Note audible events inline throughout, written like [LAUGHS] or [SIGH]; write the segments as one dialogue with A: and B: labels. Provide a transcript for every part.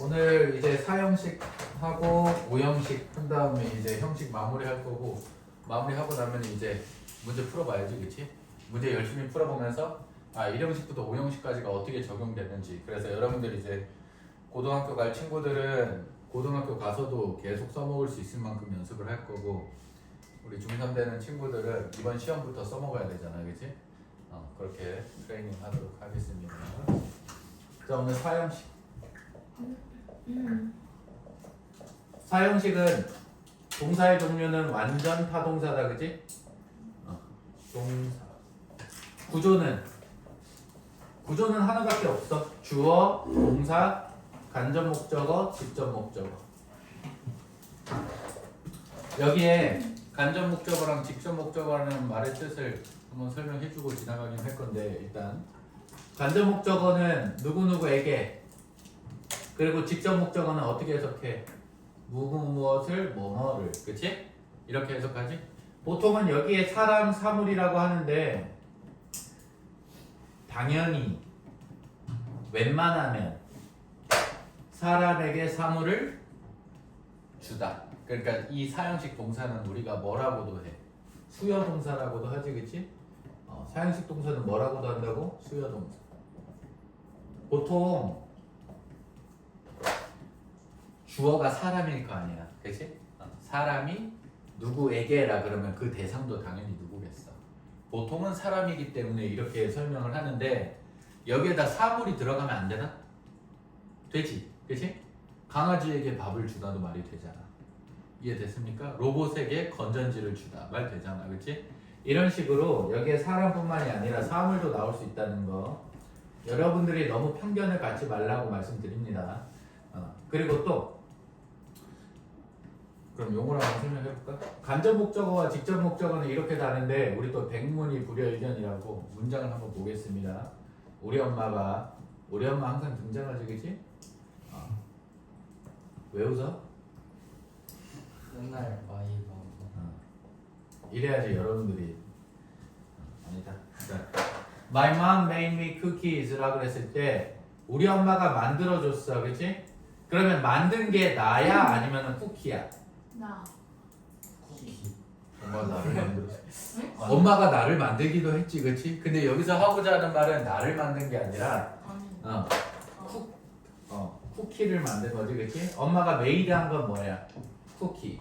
A: 오늘 이제 사형식 하고 오형식 한 다음에 이제 형식 마무리 할 거고 마무리 하고 나면 이제 문제 풀어봐야지, 그렇지? 문제 열심히 풀어보면서 아 1형식부터 5형식까지가 어떻게 적용되는지 그래서 여러분들 이제 고등학교 갈 친구들은 고등학교 가서도 계속 써먹을 수 있을 만큼 연습을 할 거고 우리 중3 되는 친구들은 이번 시험부터 써먹어야 되잖아, 그렇지? 어, 그렇게 트레이닝 하도록 하겠습니다. 자 오늘 사형식 사형식은 동사의 종류는 완전 타동사다 그지? 어, 동사. 구조는 구조는 하나밖에 없어. 주어, 동사, 간접 목적어, 직접 목적어. 여기에 간접 목적어랑 직접 목적어라는 말의 뜻을 한번 설명해주고 지나가긴 할 건데 일단. 간접 목적어는 누구누구에게 그리고 직접 목적어는 어떻게 해석해? 무구 무엇을 뭐뭐를 그치? 이렇게 해석하지? 보통은 여기에 사람 사물이라고 하는데 당연히 웬만하면 사람에게 사물을 주다 그러니까 이 사형식 동사는 우리가 뭐라고도 해 수여 동사라고도 하지 그치? 어, 사형식 동사는 뭐라고도 한다고? 수여 동사 보통 주어가 사람일 거 아니야, 그치? 어, 사람이 누구에게라 그러면 그 대상도 당연히 누구겠어. 보통은 사람이기 때문에 이렇게 설명을 하는데 여기에다 사물이 들어가면 안 되나? 되지, 그치? 강아지에게 밥을 주다도 말이 되잖아. 이해됐습니까? 로봇에게 건전지를 주다 말 되잖아, 그치? 이런 식으로 여기에 사람뿐만이 아니라 사물도 나올 수 있다는 거 여러분들이 너무 편견을 갖지 말라고 말씀드립니다. 어, 그리고 또 그럼 용어를 한번 설명해 볼까? 간접 목적어와 직접 목적어는 이렇게 다른데 우리 또 백문이 불여일견이라고 문장을 한번 보겠습니다. 우리 엄마가 우리 엄마 항상 등장하지 그치? 어. 왜 웃어?
B: 맨날 많이 먹고
A: 어. 이래야지 여러분들이 어, 아니다. 자, My mom made me cookies라고 했을 때 우리 엄마가 만들어줬어, 그치? 그러면 만든 게 나야 아니면 쿠키야?
C: 나.
A: 엄마가 나를 만들었어.
C: 응?
A: 엄마가 나를 만들기도 했지, 그치? 근데 여기서 하고자 하는 말은 나를 만든 게 아니라
C: 아니.
A: 어,
C: 어.
A: 어, 쿠키를 만든 거지, 그치? 엄마가 메이드 한 건 뭐야? 쿠키.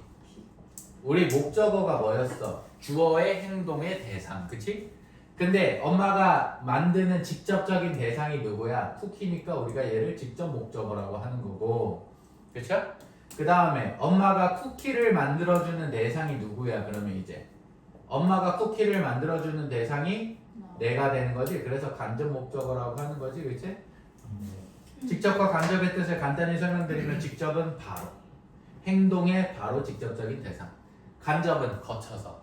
A: 우리 목적어가 뭐였어? 주어의 행동의 대상, 그치? 근데 엄마가 만드는 직접적인 대상이 누구야? 쿠키니까 우리가 얘를 직접 목적어라고 하는 거고, 그쵸? 그 다음에 엄마가 쿠키를 만들어주는 대상이 누구야? 그러면 이제 엄마가 쿠키를 만들어주는 대상이
C: 나.
A: 내가 되는 거지. 그래서 간접 목적어라고 하는 거지, 그치?
B: 네.
A: 직접과 간접의 뜻을 간단히 설명드리면 직접은 바로 행동의 바로 직접적인 대상 간접은 거쳐서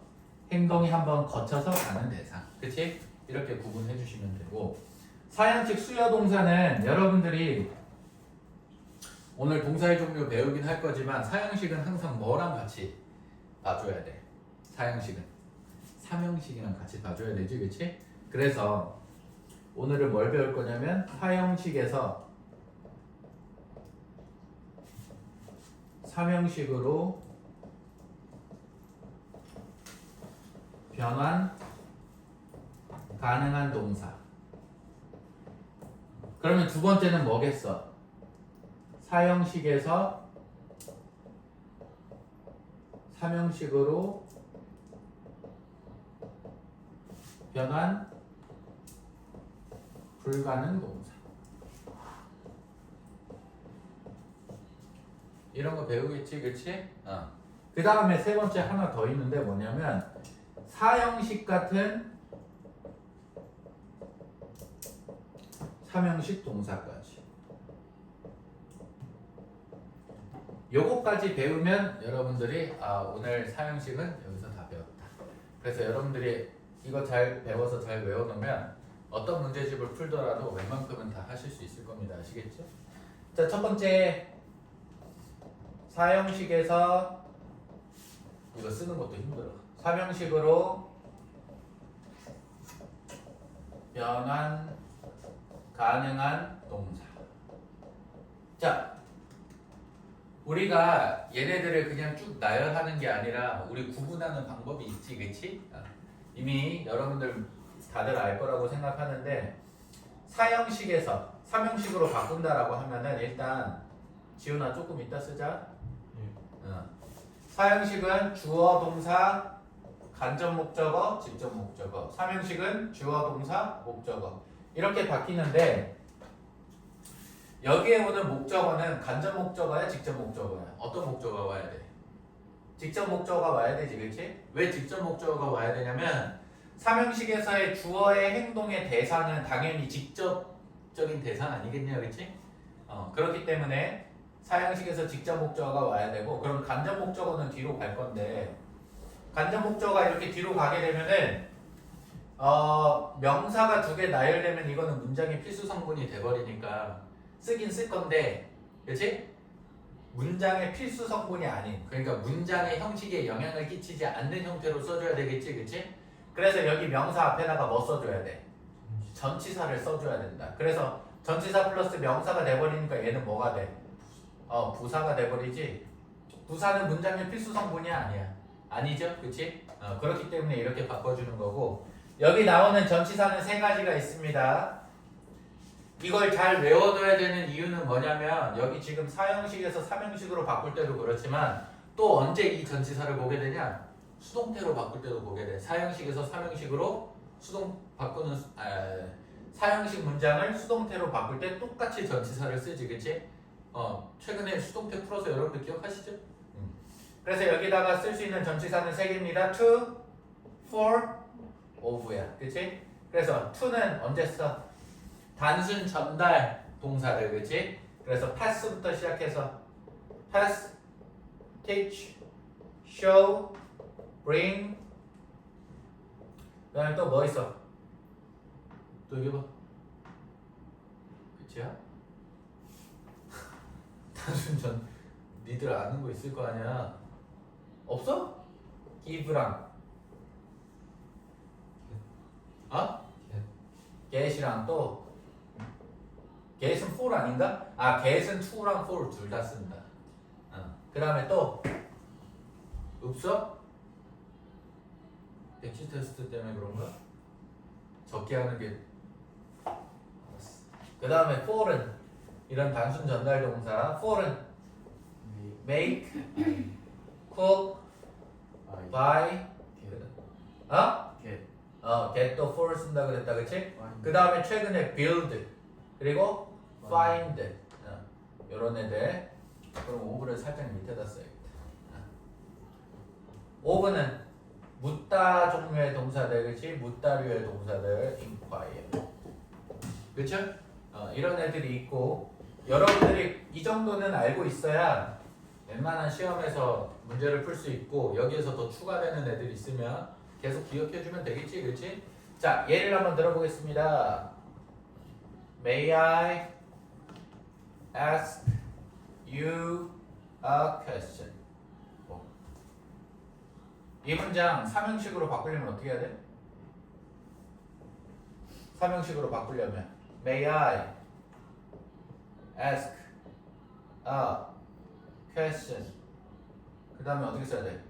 A: 행동이 한번 거쳐서 가는 대상 그치? 이렇게 구분해 주시면 되고 사연식 수여 동사는 여러분들이 오늘 동사의 종류 배우긴 할 거지만 사형식은 항상 뭐랑 같이 봐줘야 돼 사형식은 삼형식이랑 같이 봐줘야 되지 그치? 그래서 오늘은 뭘 배울 거냐면 사형식에서 삼형식으로 변환 가능한 동사. 그러면 두 번째는 뭐겠어? 사형식에서 삼형식으로 변환 불가능 동사. 이런 거 배우겠지, 그치? 어. 그 다음에 세 번째 하나 더 있는데 뭐냐면 사형식 같은 삼형식 동사까지. 요거까지 배우면 여러분들이 아 오늘 사형식은 여기서 다 배웠다. 그래서 여러분들이 이거 잘 배워서 잘 외워놓으면 어떤 문제집을 풀더라도 웬만큼은 다 하실 수 있을 겁니다. 아시겠죠? 자, 첫 번째 사형식에서 이거 쓰는 것도 힘들어. 사형식으로 변환 가능한 동사. 자, 우리가 얘네들을 그냥 쭉 나열하는 게 아니라 우리 구분하는 방법이 있지, 그치? 어. 이미 여러분들 다들 알 거라고 생각하는데 사형식에서 삼형식으로 바꾼다라고 하면은 일단 지훈아 조금 이따 쓰자. 어. 사형식은 주어 동사 간접 목적어 직접 목적어 삼형식은 주어 동사 목적어 이렇게 바뀌는데 여기에 오는 목적어는 간접 목적어야 직접 목적어야 어떤 목적어가 와야 돼? 직접 목적어가 와야 되지 그렇지? 왜 직접 목적어가 와야 되냐면 삼형식에서의 주어의 행동의 대상은 당연히 직접적인 대상 아니겠냐 그렇지? 어, 그렇기 때문에 사형식에서 직접 목적어가 와야 되고 그럼 간접 목적어는 뒤로 갈 건데 간접 목적어가 이렇게 뒤로 가게 되면은 어, 명사가 두 개 나열되면 이거는 문장의 필수 성분이 돼버리니까 쓰긴 쓸 건데 그렇지? 문장의 필수 성분이 아닌 그러니까 문장의 형식에 영향을 끼치지 않는 형태로 써줘야 되겠지 그렇지? 그래서 여기 명사 앞에다가 뭐 써줘야 돼? 전치사를 써줘야 된다 그래서 전치사 플러스 명사가 돼버리니까 얘는 뭐가 돼? 어 부사가 돼버리지 부사는 문장의 필수 성분이 아니야 아니죠 그치? 어, 그렇기 때문에 이렇게 바꿔주는 거고 여기 나오는 전치사는 세 가지가 있습니다 이걸 잘 외워둬야 되는 이유는 뭐냐면 여기 지금 사형식에서 삼형식으로 바꿀 때도 그렇지만 또 언제 이 전치사를 보게 되냐 수동태로 바꿀 때도 보게 돼 사형식에서 삼형식으로 수동 바꾸는 수- 아, 사형식 문장을 수동태로 바꿀 때 똑같이 전치사를 쓰지 그치? 어 최근에 수동태 풀어서 여러분들 기억하시죠? 그래서 여기다가 쓸 수 있는 전치사는 세 개입니다. to, for, of야. 그치? 그래서 to는 언제 써? 단순 전달 동사들. 그치? 그래서 pass부터 시작해서 pass, teach, show, bring 그 다음에 또 뭐 있어? 또 얘기해봐. 그치야? [LAUGHS] 단순 전 니들 아는 거 있을 거 아니야. 없어? give랑 어? get이랑 또 get은 for 아닌가? 아 get은 to랑 for 둘다 쓴다. 어. 그 다음에 또 없어? 백지 테스트 때문에 그런가? 적게 하는 게그 다음에 for은 이런 단순 전달 동사 for은 make, cook, buy 어?
B: get
A: 어, get도 for 쓴다 그랬다 그치? 그 다음에 최근에 build 그리고 find 어, 요런 애들 그럼 오브를 살짝 밑에다 써야겠다 어. 오브는 묻다 종류의 동사들 그치? 묻다류의 동사들 inquire 그쵸? 어, 이런 애들이 있고 여러분들이 이 정도는 알고 있어야 웬만한 시험에서 문제를 풀 수 있고 여기에서 더 추가되는 애들 있으면 계속 기억해주면 되겠지, 그렇지? 자, 예를 한번 들어보겠습니다. May I ask you a question? 뭐. 이 문장 삼형식으로 바꾸려면 어떻게 해야 돼? 삼형식으로 바꾸려면 May I ask a question? 그 다음에 어떻게 써야 돼?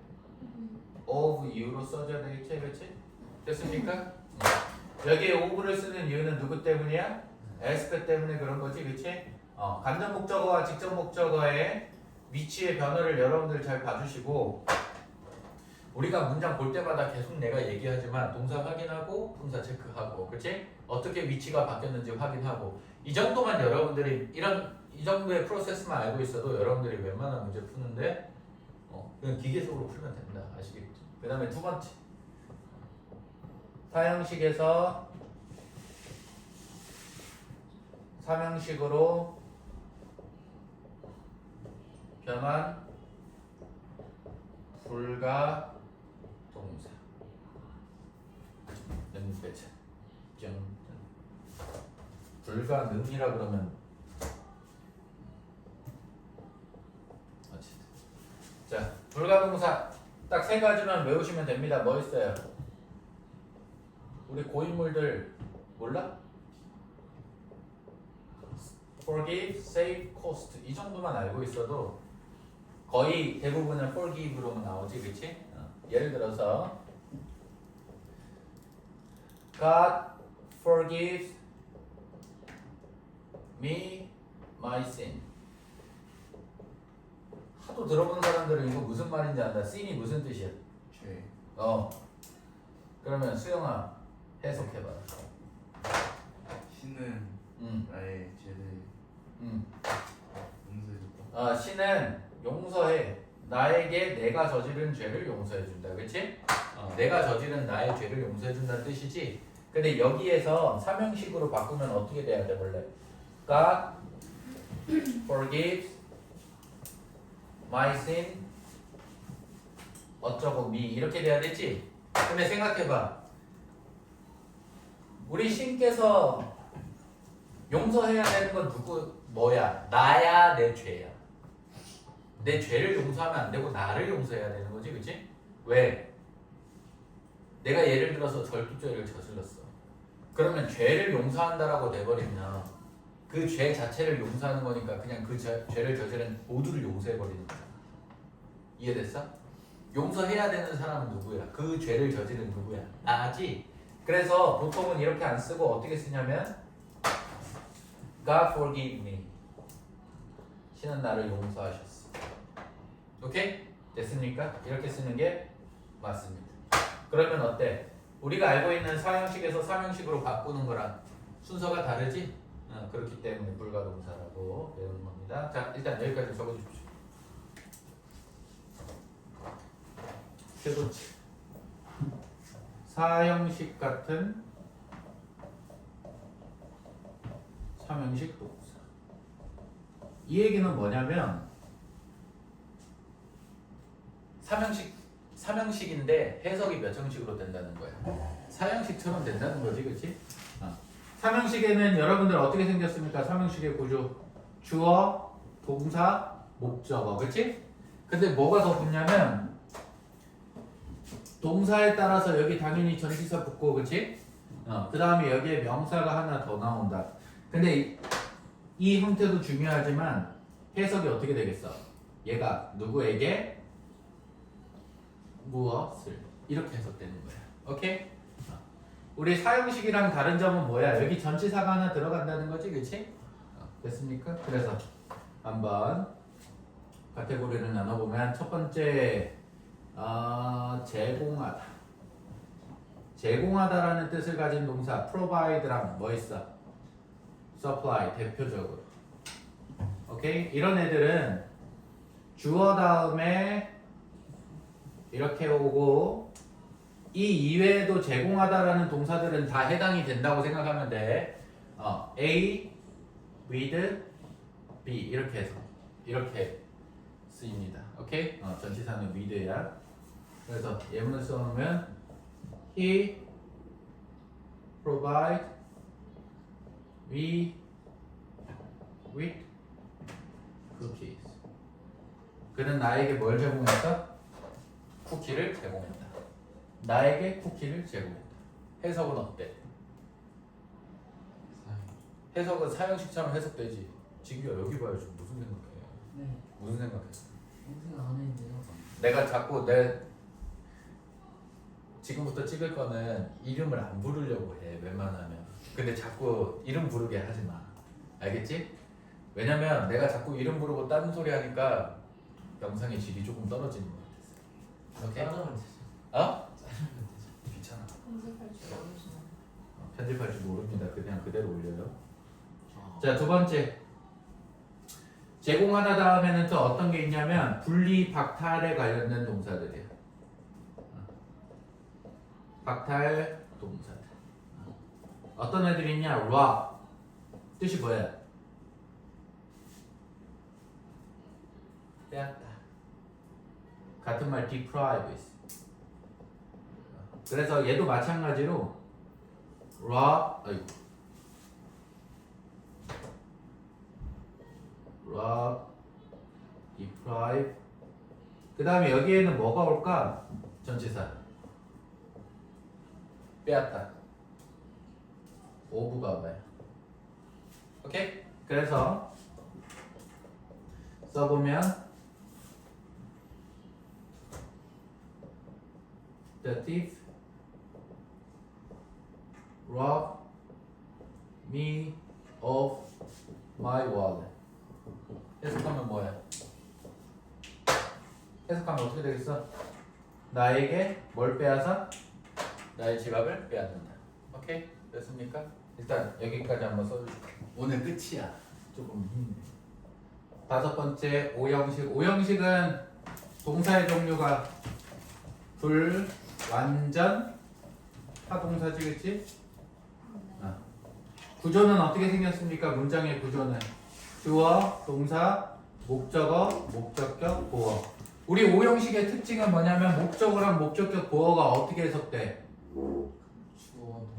A: of you로 써줘야 되겠지, 그렇지? 됐습니까? 음. 여기에 of를 쓰는 이유는 누구 때문이야? ask 때문에 그런 거지, 그렇지? 어, 간접 목적어와 직접 목적어의 위치의 변화를 여러분들 잘 봐주시고 우리가 문장 볼 때마다 계속 내가 얘기하지만 동사 확인하고 동사 체크하고, 그렇지? 어떻게 위치가 바뀌었는지 확인하고 이 정도만 여러분들이 이런 이 정도의 프로세스만 알고 있어도 여러분들이 웬만한 문제 푸는데 어, 그냥 기계적으로 풀면 된다. 아시겠죠? 그 다음에 두 번째. 사형식에서 삼형식으로 변환 불가 동사. 능배차. 정. 불가 능이라 그러면 어쨌든. 자, 불가 동사 딱 세 가지만 외우시면 됩니다. 뭐 있어요? 우리 고인물들 몰라? forgive, save, cost 이 정도만 알고 있어도 거의 대부분은 forgive로 나오지, 그렇지? 예를 들어서 God forgives me my sin. 하도 들어본 사람들은 이거 무슨 말인지 안다. sin이 무슨 뜻이야?
B: 죄.
A: 어. 그러면 수영아 해석해봐.
C: 신은
A: 음,
C: 나의 죄를
A: 음.
C: 용서해줬다.
A: 아, 신은 용서해. 나에게 내가 저지른 죄를 용서해 준다. 그치? 어, 내가 저지른 나의 죄를 용서해 준다는 뜻이지. 근데 여기에서 삼형식으로 바꾸면 어떻게 돼야 돼, 원래? God forgives my sin 어쩌고 me 이렇게 돼야 되지? 근데 생각해봐. 우리 신께서 용서해야 되는 건 누구, 뭐야? 나야, 내 죄야. 내 죄를 용서하면 안 되고 나를 용서해야 되는 거지, 그치? 왜? 내가 예를 들어서 절도죄를 저질렀어. 그러면 죄를 용서한다라고 돼버리면 그 죄 자체를 용서하는 거니까 그냥 그 죄, 죄를 저지른 모두를 용서해버리는 거잖아. 이해됐어? 용서해야 되는 사람은 누구야? 그 죄를 저지른 누구야? 나지. 그래서 보통은 이렇게 안 쓰고 어떻게 쓰냐면 God forgive me. 신은 나를 용서하셨어. 오케이? 됐습니까? 이렇게 쓰는 게 맞습니다. 그러면 어때? 우리가 알고 있는 사형식에서 삼형식으로 바꾸는 거랑 순서가 다르지? 어, 그렇기 때문에 불가동사라고 배우는 겁니다. 자, 일단 여기까지 적어주십시오. 최고치. 사형식 같은 삼형식 동사. 이 얘기는 뭐냐면 삼형식 삼형식인데 해석이 몇 형식으로 된다는 거야. 사형식처럼 된다는 거지, 그렇지? 어. 삼형식에는 여러분들 어떻게 생겼습니까? 삼형식의 구조 주어, 동사, 목적어, 그렇지? 근데 뭐가 더 붙냐면 동사에 따라서 여기 당연히 전치사 붙고, 그렇지? 어, 그 다음에 여기에 명사가 하나 더 나온다. 근데 이, 이 형태도 중요하지만 해석이 어떻게 되겠어? 얘가 누구에게 무엇을 이렇게 해석되는 거야. 오케이? 어. 우리 사형식이랑 다른 점은 뭐야? 여기 전치사가 하나 들어간다는 거지, 그렇지? 됐습니까? 그래서 한번 카테고리를 나눠보면 첫 번째 어, 제공하다. 제공하다라는 뜻을 가진 동사 provide랑 뭐 있어? supply 대표적으로. 오케이? 이런 애들은 주어 다음에 이렇게 오고 이 이외에도 제공하다라는 동사들은 다 해당이 된다고 생각하면 돼. 어, A with B 이렇게 해서 이렇게 쓰입니다. 오케이? 어, 전치사는 with야. 그래서 예문을 써놓으면 he provide we with cookies. 그는 나에게 뭘 제공했어? 쿠키를 제공했다. 나에게 쿠키를 제공했다. 해석은 어때? 해석은 사형식처럼 해석되지. 지규야 여기 봐야지 무슨 생각해?
B: 네.
A: 무슨 생각해?
B: 생각 안 했는데요.
A: 내가 자꾸 내 지금부터 찍을 거는 이름을 안 부르려고 해 웬만하면. 근데 자꾸 이름 부르게 하지 마. 알겠지? 왜냐면 내가 자꾸 이름 부르고 다른 소리 하니까 영상의 질이 조금 떨어지는 것같
B: 자르면 되죠.
A: 어?
B: 자르면 되죠.
A: 귀찮아.
D: 편집할 줄 모르시나?
A: 어, 편집할 줄 모릅니다. 그냥 그대로 올려요.
B: 아.
A: 자, 두 번째. 제공하다 다음에는 또 어떤 게 있냐면 분리 박탈에 관련된 동사들이에요. 어. 박탈 동사들. 어. 어떤 애들이 있냐? rob. 뜻이 뭐야? 빼앗다. 같은 말 deprive 있어. 어. 그래서 얘도 마찬가지로 rob 아이고 rob, deprive. 그 다음에 여기에는 뭐가 올까? 전치사. 빼앗다. 오브가 와요. 오케이? 그래서 써보면 The thief robbed me of my wallet. 해석하면 뭐야? 해석하면 어떻게 되겠어? 나에게 뭘 빼앗아? 나의 지갑을 빼앗는다. 오케이? 됐습니까? 일단 여기까지 한번 써주세요. 오늘 끝이야. 조금 힘내. 다섯 번째 오형식. 오형식은 동사의 종류가 불, 완전, 타동사지 그치? 아. 구조는 어떻게 생겼습니까? 문장의 구조는 주어, 동사, 목적어, 목적격, 보어. 우리 오형식의 특징은 뭐냐면 목적어랑 목적격, 보어가 어떻게 해석돼?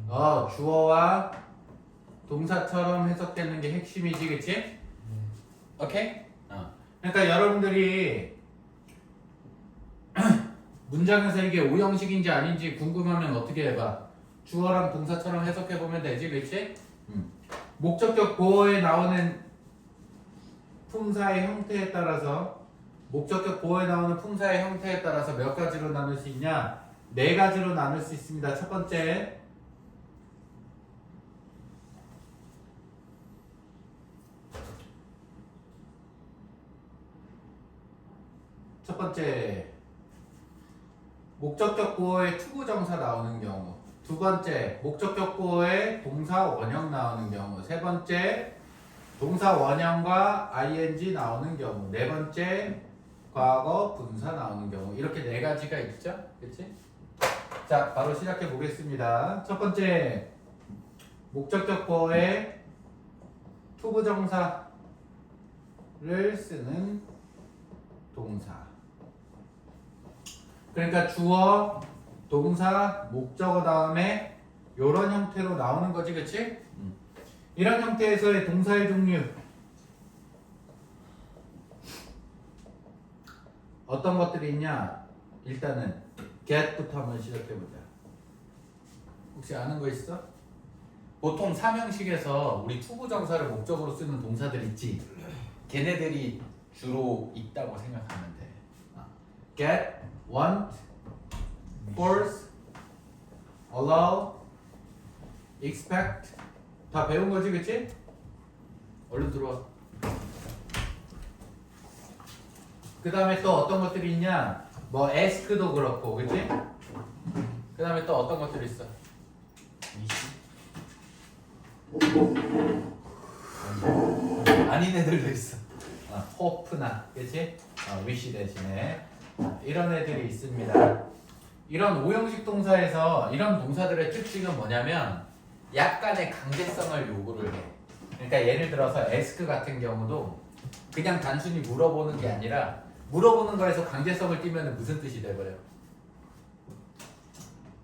B: 어,
A: 주어와 동사처럼 해석되는 게 핵심이지, 그치?
B: 네.
A: 오케이? 어. 그러니까 여러분들이 문장에서 이게 오형식인지 아닌지 궁금하면 어떻게 해봐? 주어랑 동사처럼 해석해 보면 되지, 그렇지? 음. 목적격 보어에 나오는 품사의 형태에 따라서 목적격 보어에 나오는 품사의 형태에 따라서 몇 가지로 나눌 수 있냐? 네 가지로 나눌 수 있습니다. 첫 번째, 첫 번째 목적격 보어에 투부정사 나오는 경우 두 번째 목적격 보어에 동사 원형 나오는 경우 세 번째 동사 원형과 ing 나오는 경우 네 번째 과거 분사 나오는 경우. 이렇게 네 가지가 있죠? 그렇지 자 바로 시작해 보겠습니다. 첫 번째 목적격 보어에 투부정사를 쓰는 동사 그러니까 주어, 동사, 목적어 다음에 이런 형태로 나오는 거지, 그치? 이런 형태에서의 동사의 종류 어떤 것들이 있냐? 일단은 get부터 한번 시작해보자. 혹시 아는 거 있어? 보통 삼형식에서 우리 투부정사를 목적으로 쓰는 동사들 있지? 걔네들이 주로 있다고 생각하면 돼. 아, get, want, force, allow, expect 다 배운 거지, 그치? 얼른 들어와. 그 다음에 또 어떤 것들이 있냐? 뭐 ask도 그렇고, 그치? 그 다음에 또 어떤 것들이 있어? 아닌 애들도 있어. 어, hope나, 그치? 어, wish 대신에 어, 이런 애들이 있습니다. 이런 오형식 동사에서 이런 동사들의 특징은 뭐냐면 약간의 강제성을 요구를 해. 그러니까 예를 들어서 ask 같은 경우도 그냥 단순히 물어보는 게 아니라 물어보는 거에서 강제성을 띠면 무슨 뜻이 돼버려?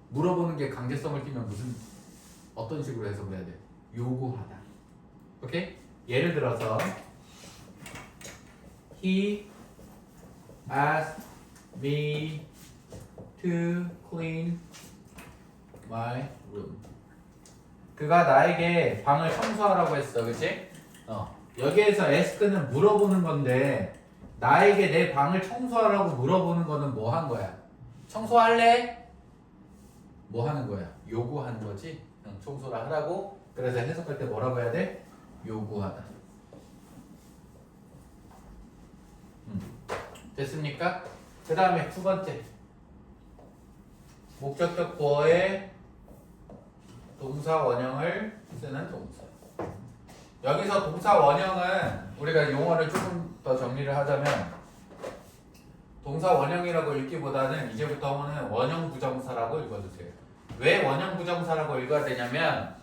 A: 물어보는 게 강제성을 띠면 무슨 어떤 식으로 해석을 해야 돼? 요구하다. 오케이? 예를 들어서 He asked me to clean my room. 그가 나에게 방을 청소하라고 했어, 그치? 어. 여기에서 ask는 물어보는 건데 나에게 내 방을 청소하라고 물어보는 거는 뭐 한 거야? 청소할래? 뭐 하는 거야? 요구하는 거지? 응, 청소를 하라고. 그래서 해석할 때 뭐라고 해야 돼? 요구하다. 음. 됐습니까? 그 다음에 두 번째. 목적격 보어에 동사 원형을 쓰는 동사. 여기서 동사 원형은 우리가 용어를 조금 더 정리를 하자면 동사 원형이라고 읽기보다는 이제부터는 원형 부정사라고 읽어주세요. 왜 원형 부정사라고 읽어야 되냐면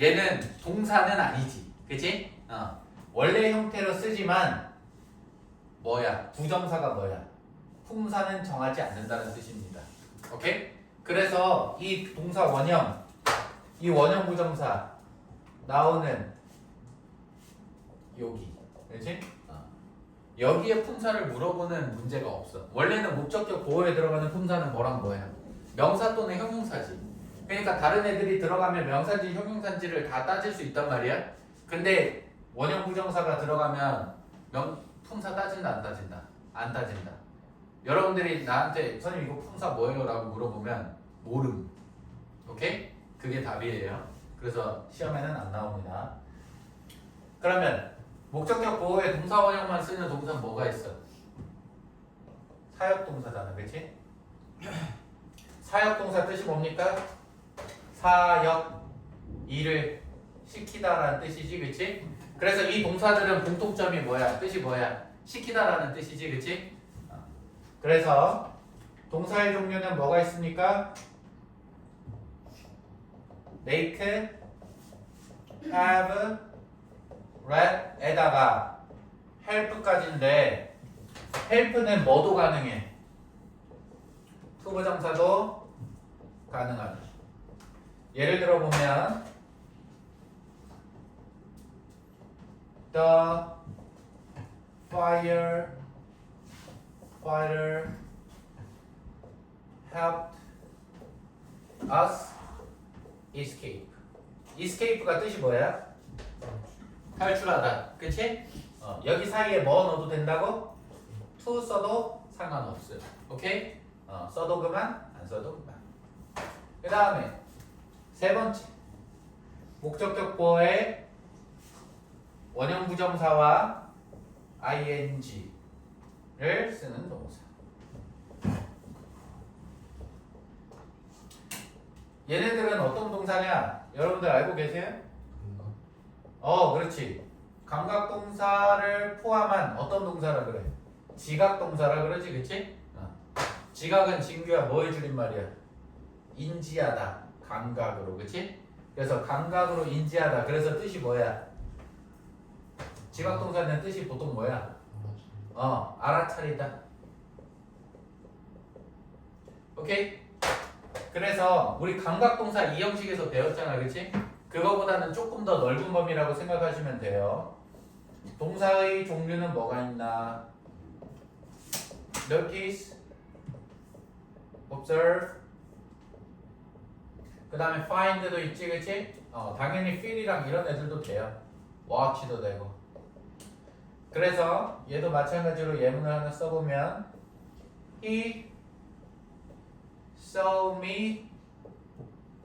A: 얘는 동사는 아니지, 그치? 어. 원래 형태로 쓰지만 뭐야? 부정사가 뭐야? 품사는 정하지 않는다는 뜻입니다. 오케이? 그래서 이 동사 원형, 이 원형 부정사 나오는 여기, 그렇지? 어. 여기에 품사를 물어보는 문제가 없어. 원래는 목적격 보호에 들어가는 품사는 뭐랑 뭐야? 명사 또는 형용사지. 그러니까 다른 애들이 들어가면 명사지, 형용사지를 다 따질 수 있단 말이야. 근데 원형 부정사가 들어가면 명 품사 따진다 안 따진다? 안 따진다. 여러분들이 나한테 선생님 이거 품사 뭐예요? 라고 물어보면 모름. 오케이? 그게 답이에요. 그래서 시험에는 안 나옵니다. 그러면 목적격 보호에 동사 원형만 쓰는 동사는 뭐가 있어? 사역 동사잖아, 그렇지? [CLEARS THROAT] 사역 동사 뜻이 뭡니까? 사역 일을 시키다라는 뜻이지, 그렇지? 그래서 이 동사들은 공통점이 뭐야? 뜻이 뭐야? 시키다라는 뜻이지? 어. 그래서 동사의 종류는 뭐가 있습니까? make, have, read 에다가 help까지인데 help는 뭐도 가능해? 투부정사도 가능하다. 예를 들어 보면 the fire fighter helped us escape. escape가 뜻이 뭐야? 탈출하다. 그치? 어, 여기 사이에 뭐 넣어도 된다고? to 써도 상관없어요. 오케이? 어, 써도 그만, 안 써도 그만. 그 다음에 세 번째 목적격 보호의 원형 부정사와 ing 를 쓰는 동사. 얘네들은 어떤 동사냐? 여러분들 알고 계세요? 어, 그렇지. 감각 동사를 포함한 어떤 동사라 그래? 지각 동사라 그러지, 그치? 어. 지각은 진규야 뭐의 줄임말이야? 인지하다. 감각으로, 그치? 그래서 감각으로 인지하다. 그래서 뜻이 뭐야? 지각 동사는 뜻이 보통 뭐야? 어, 알아차리다. 오케이? 그래서 우리 감각동사 이 형식에서 배웠잖아, 그치? 그거보다는 조금 더 넓은 범위라고 생각하시면 돼요. 동사의 종류는 뭐가 있나? notice, observe, 그 다음에 find도 있지, 그치? 어, 당연히 feel이랑 이런 애들도 돼요. watch도 되고. 그래서 얘도 마찬가지로 예문을 하나 써보면 He saw me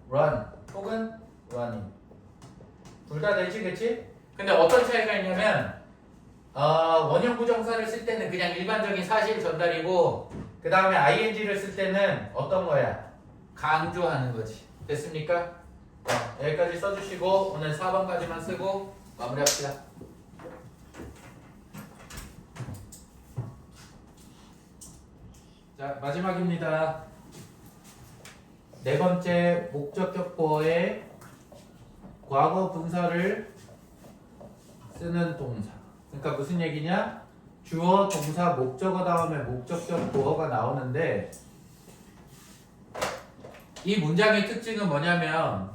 A: run 혹은 running 둘 다 되지 그치? 근데 어떤 차이가 있냐면 어, 원형 부정사를 쓸 때는 그냥 일반적인 사실 전달이고 그 다음에 ing를 쓸 때는 어떤 거야? 강조하는 거지 됐습니까? 어, 여기까지 써주시고 오늘 4번까지만 쓰고 마무리합시다 자 마지막입니다. 네 번째 목적격 보어의 과거 분사를 쓰는 동사. 그러니까 무슨 얘기냐? 주어, 동사, 목적어 다음에 목적격 보어가 나오는데 이 문장의 특징은 뭐냐면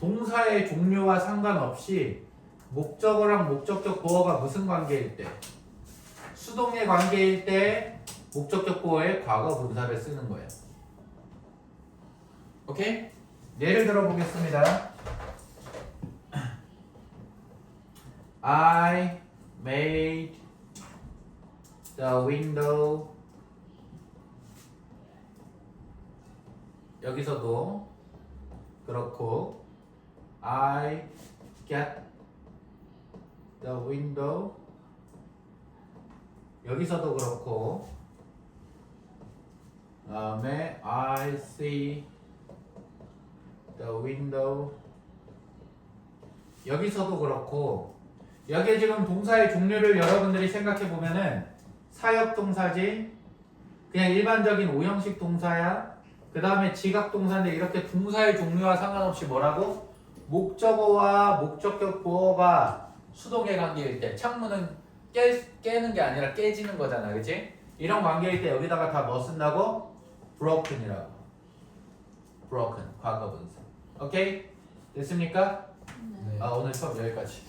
A: 동사의 종류와 상관없이 목적어랑 목적격 보어가 무슨 관계일 때 수동의 관계일 때 목적격 보어의 과거 분사를 쓰는 거예요. 오케이? 예를 들어 보겠습니다. I made the window 여기서도 그렇고 I get the window 여기서도 그렇고 다음에 I see the window 여기서도 그렇고 여기에 지금 동사의 종류를 여러분들이 생각해 보면은 사역 동사지 그냥 일반적인 오형식 동사야 그 다음에 지각 동사인데 이렇게 동사의 종류와 상관없이 뭐라고 목적어와 목적격 보어가 수동의 관계일 때 창문은 깨, 깨는 게 아니라 깨지는 거잖아 그치? 이런 관계일 때 여기다가 다 뭐 쓴다고? Broken이라고 broken 과거 분사 오케이? 됐습니까?
C: 네.
A: 아 오늘 수업 여기까지